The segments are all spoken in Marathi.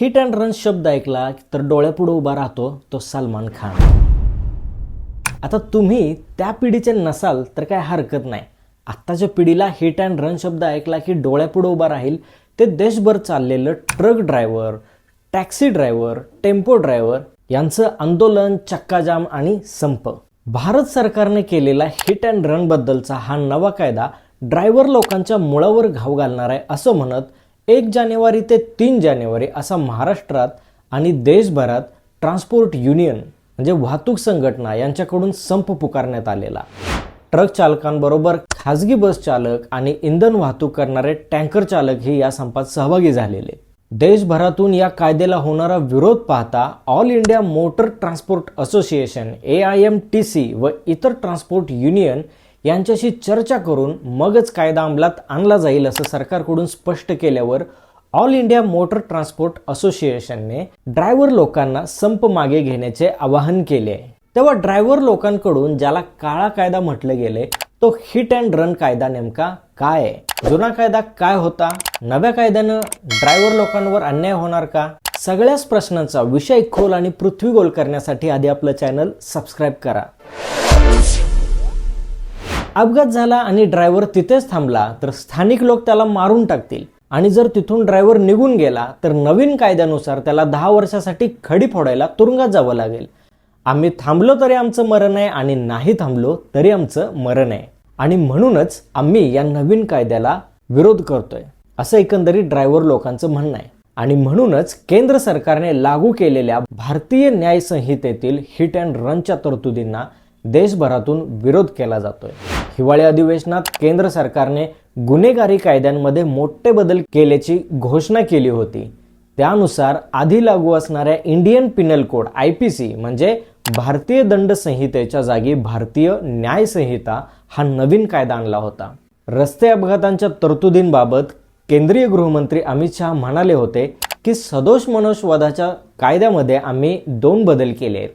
हिट अँड रन शब्द ऐकला तर डोळ्यापुढे उभा राहतो तो सलमान खान. आता तुम्ही त्या पिढीचे नसाल तर काय हरकत नाही. आत्ताच्या पिढीला हिट अँड रन शब्द ऐकला की डोळ्यापुढे उभा राहील ते देशभर चाललेलं truck driver taxi driver tempo driver यांचं आंदोलन चक्काजाम आणि संप. भारत सरकारने केलेला हिट अँड रन बद्दलचा हा नवा कायदा ड्रायव्हर लोकांच्या मुळावर घाव घालणार आहे असं म्हणत एक जानेवारी ते तीन जानेवारी असा महाराष्ट्रात आणि देशभरात ट्रान्सपोर्ट युनियन म्हणजे वाहतूक संघटना यांच्याकडून संप पुकारण्यात आलेला. ट्रक चालकांबरोबर खाजगी बस चालक आणि इंधन वाहतूक करणारे टँकर चालक हे या संपात सहभागी झालेले. देशभरातून या कायद्याला होणारा विरोध पाहता all India motor transport association A I M T C व इतर ट्रान्सपोर्ट युनियन यांच्याशी चर्चा करून मगच कायदा अंमलात आणला जाईल असं सरकारकडून स्पष्ट केल्यावर ऑल इंडिया मोटर ट्रान्सपोर्ट असोसिएशनने ड्रायव्हर लोकांना संप मागे घेण्याचे आवाहन केले. आहे तेव्हा ड्रायव्हर लोकांकडून ज्याला काळा कायदा म्हटलं गेले तो हिट अँड रन कायदा नेमका काय आहे? जुना कायदा काय होता? नव्या कायद्यानं ड्रायव्हर लोकांवर अन्याय होणार का? सगळ्याच प्रश्नांचा विषय खोल आणि पृथ्वी गोल करण्यासाठी आधी आपलं चॅनल सबस्क्राईब करा. अपघात झाला आणि ड्रायव्हर तिथेच थांबला तर स्थानिक लोक त्याला मारून टाकतील. आणि जर तिथून ड्रायव्हर निघून गेला तर नवीन कायद्यानुसार त्याला दहा वर्षासाठी खडी फोडायला तुरुंगात जावं लागेल. आम्ही थांबलो तरी आमचं मरण आहे आणि नाही थांबलो तरी आमचं मरण आहे. आणि म्हणूनच आम्ही या नवीन कायद्याला विरोध करतोय असं एकंदरीत ड्रायव्हर लोकांचं म्हणणं आहे. आणि म्हणूनच केंद्र सरकारने लागू केलेल्या भारतीय न्याय संहितेतील हिट अँड रनच्या तरतुदींना देशभरातून विरोध केला जातोय. हिवाळी अधिवेशनात केंद्र सरकारने गुन्हेगारी कायद्यांमध्ये मोठे बदल केल्याची घोषणा केली होती. त्यानुसार आधी लागू असणाऱ्या Indian penal code I P C म्हणजे भारतीय दंड संहितेच्या जागी भारतीय न्याय संहिता हा नवीन कायदा आणला होता. रस्ते अपघातांच्या तरतुदींबाबत केंद्रीय गृहमंत्री अमित शहा म्हणाले होते की सदोष मनोषवादाच्या कायद्यामध्ये आम्ही दोन बदल केले आहेत.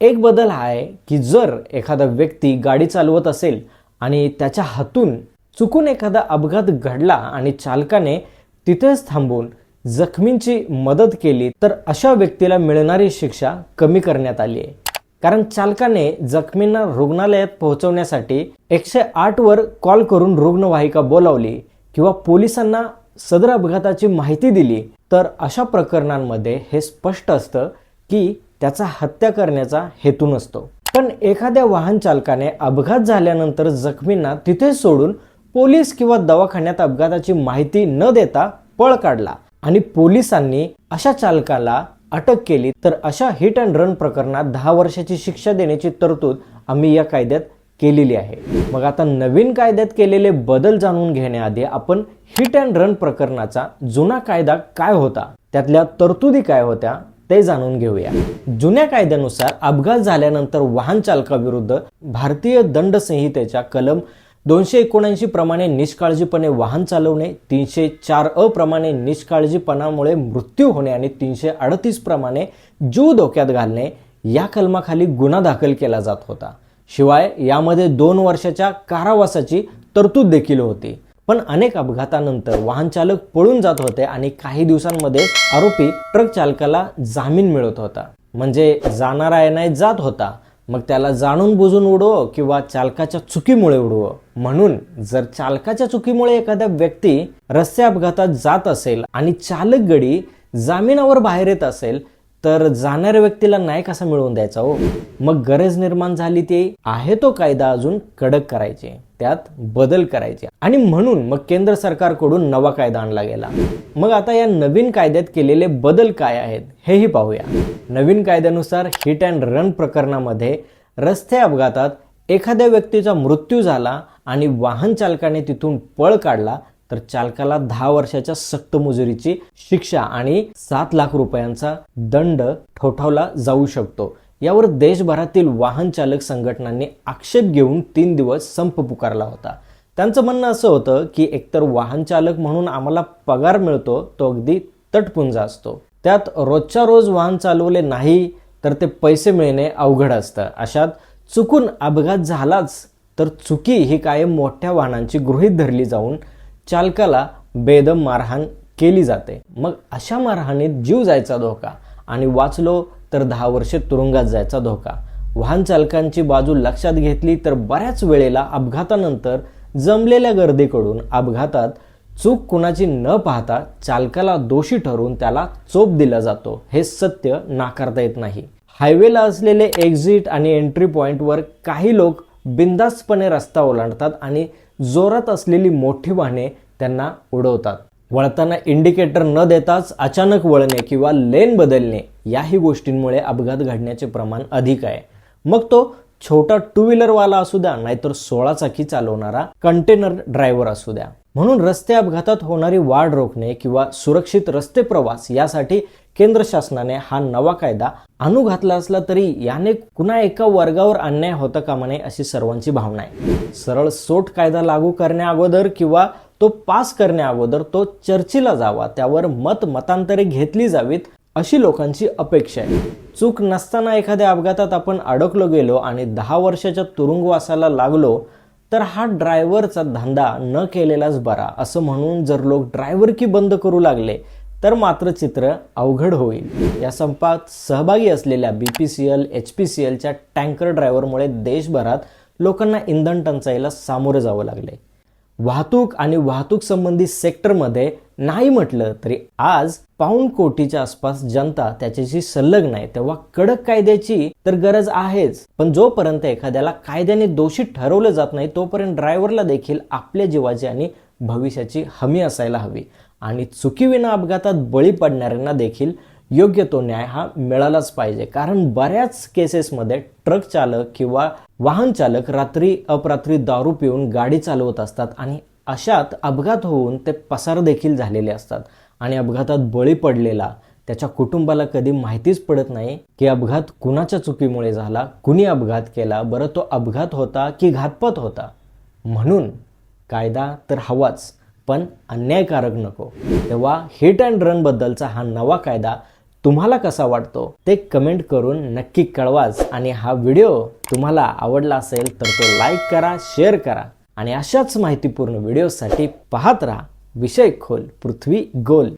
एक बदल हा आहे की जर एखादा व्यक्ती गाडी चालवत असेल आणि त्याच्या हातून चुकून एखादा अपघात घडला आणि चालकाने तिथेच थांबून जखमींची मदत केली तर अशा व्यक्तीला मिळणारी शिक्षा कमी करण्यात आली आहे. कारण चालकाने जखमींना रुग्णालयात पोहोचवण्यासाठी एकशे आठवर कॉल करून रुग्णवाहिका बोलावली किंवा पोलिसांना सदर अपघाताची माहिती दिली तर अशा प्रकरणांमध्ये हे स्पष्ट असतं की त्याचा हत्या करण्याचा हेतू नसतो. पण एखाद्या वाहन चालकाने अपघात झाल्यानंतर जखमींना तिथेच सोडून पोलीस किंवा दवाखान्यात अपघाताची माहिती न देता पळ काढला आणि पोलिसांनी अशा चालकाला अटक केली तर अशा हिट अँड रन प्रकरणात दहा वर्षाची शिक्षा देण्याची तरतूद आम्ही या कायद्यात केलेली आहे. मग आता नवीन कायद्यात केलेले बदल जाणून घेण्याआधी आपण हिट अँड रन प्रकरणाचा जुना कायदा काय होता? त्यातल्या तरतुदी काय होत्या? ते जाणून घेऊया. जुन्या कायद्यानुसार अपघात झाल्यानंतर वाहन चालकाविरुद्ध भारतीय दंड संहितेच्या कलम दोनशे एकोणऐंशी प्रमाणे निष्काळजीपणे वाहन चालवणे तीनशे चार अ प्रमाणे निष्काळजीपणामुळे मृत्यू होणे आणि तीनशे अडतीस प्रमाणे जीव धोक्यात घालणे या कलमाखाली गुन्हा दाखल केला जात होता. शिवाय यामध्ये दोन वर्षाच्या कारावासाची तरतूद देखील होती. पण अनेक अपघातानंतर वाहन चालक पळून जात होते आणि काही दिवसांमध्ये आरोपी ट्रक चालकाला जामीन मिळत होता. म्हणजे जाणारा येणाय जात होता. मग त्याला जाणून बुजून उडवो किंवा चालकाच्या चुकीमुळे उडवो. म्हणून जर चालकाच्या चुकीमुळे एखादा व्यक्ती रस्ते अपघातात जात असेल आणि चालक गडी जामिनावर बाहेर येत असेल तर जाणाऱ्या व्यक्तीला न्याय कसा मिळवून द्यायचा हो? मग गरज निर्माण झाली ती आहे तो कायदा अजून कडक करायचे त्यात बदल करायचे. आणि म्हणून मग केंद्र सरकारकडून नवा कायदा आणला गेला. मग आता या नवीन कायद्यात केलेले बदल काय आहेत हेही पाहूया. नवीन कायद्यानुसार हिट अँड रन प्रकरणामध्ये रस्ते अपघातात एखाद्या व्यक्तीचा मृत्यू झाला आणि वाहन चालकाने तिथून पळ काढला तर चालकाला दहा वर्षाच्या सक्त मुजुरीची शिक्षा आणि सात लाख रुपयांचा दंड ठोठावला जाऊ शकतो. यावर देशभरातील वाहन चालक संघटनांनी आक्षेप घेऊन तीन दिवस संप पुकारला होता. त्यांचं म्हणणं असं होतं की एकतर वाहन चालक म्हणून आम्हाला पगार मिळतो तो अगदी तटपुंजा असतो. त्यात रोजच्या रोज वाहन चालवले नाही तर ते पैसे मिळणे अवघड असतं. अशात चुकून अपघात झालाच तर चुकी ही कायम मोठ्या वाहनांची गृहीत धरली जाऊन चालकाला बेदम मारहाण केली जाते. मग अशा मारहाणीत जीव जायचा धोका आणि वाचलो तर दहा वर्षे तुरुंगात जायचा धोका. वाहन चालकांची बाजू लक्षात घेतली तर बऱ्याच वेळेला अपघातानंतर जमलेल्या गर्दीकडून अपघातात चूक कुणाची न पाहता चालकाला दोषी ठरवून त्याला चोप दिला जातो. हे सत्य नाकारता येत नाही. हायवेला असलेले एक्झिट आणि एंट्री पॉईंटवर काही लोक बिंदास्तपणे रस्ता ओलांडतात आणि जोरात असलेली मोठी वाहने त्यांना उडवतात. वळताना इंडिकेटर न देताच अचानक वळणे किंवा लेन बदलणे याही गोष्टींमुळे अपघात घडण्याचे प्रमाण अधिक आहे. मग तो छोटा टू व्हीलरवाला असू द्या नाहीतर सोळा चाकी चालवणारा कंटेनर ड्रायव्हर असू द्या. म्हणून रस्ते अपघातात होणारी वाढ रोखणे किंवा सुरक्षित रस्ते प्रवास यासाठी केंद्र शासनाने हा नवा कायदा आणू घातला असला तरी याने कुणा एका वर्गावर अन्याय होता कामा नये अशी सर्वांची भावना आहे. सरळ सोट कायदा लागू करण्या अगोदर किंवा तो पास करण्या अगोदर तो चर्चेला जावा त्यावर मत मतांतरे घेतली जावीत अशी लोकांची अपेक्षा आहे. चूक नसताना एखाद्या अपघातात आपण अडकलो गेलो आणि दहा वर्षाच्या तुरुंगवासाला लागलो तर हा ड्रायव्हरचा धंदा न केलेलाच बरा असं म्हणून जर लोक ड्रायव्हर की बंद करू लागले तर मात्र चित्र अवघड होईल. या संपात सहभागी असलेल्या B P C L H P C एलच्या टँकर ड्रायव्हरमुळे देशभरात लोकांना इंधन टंचाईला सामोरं जावं लागले. वाहतूक आणि वाहतूक संबंधी सेक्टरमध्ये नाही म्हटलं तरी आज पाऊण कोटीच्या आसपास जनता त्याच्याशी संलग्न आहे. तेव्हा कडक कायद्याची तर गरज आहेच. पण जोपर्यंत एखाद्याला कायद्याने दोषी ठरवलं जात नाही तोपर्यंत ड्रायव्हरला देखील आपल्या जीवाची आणि भविष्याची हमी असायला हवी. आणि चुकीविना अपघातात बळी पडणाऱ्यांना देखील योग्य तो न्याय हा मिळालाच पाहिजे. कारण बऱ्याच केसेसमध्ये ट्रक चालक किंवा वाहन चालक रात्री अपरात्री दारू पिऊन गाडी चालवत असतात आणि अशात अपघात होऊन ते पसार देखील झालेले असतात. आणि अपघातात बळी पडलेला त्याच्या कुटुंबाला कधी माहितीच पडत नाही की अपघात कुणाच्या चुकीमुळे झाला कुणी अपघात केला बरं तो अपघात होता की घातपात होता. म्हणून कायदा तर हवाच पण अन्यायकारक नको. तेव्हा हिट अँड रनबद्दलचा हा नवा कायदा तुम्हाला कसा वाटतो ते कमेंट करून नक्की कळवाच. आणि हा व्हिडिओ तुम्हाला आवडला असेल तर तो लाईक करा शेअर करा. आणि अशाच माहितीपूर्ण व्हिडिओसाठी पाहत राहा. विषय खोल पृथ्वी गोल.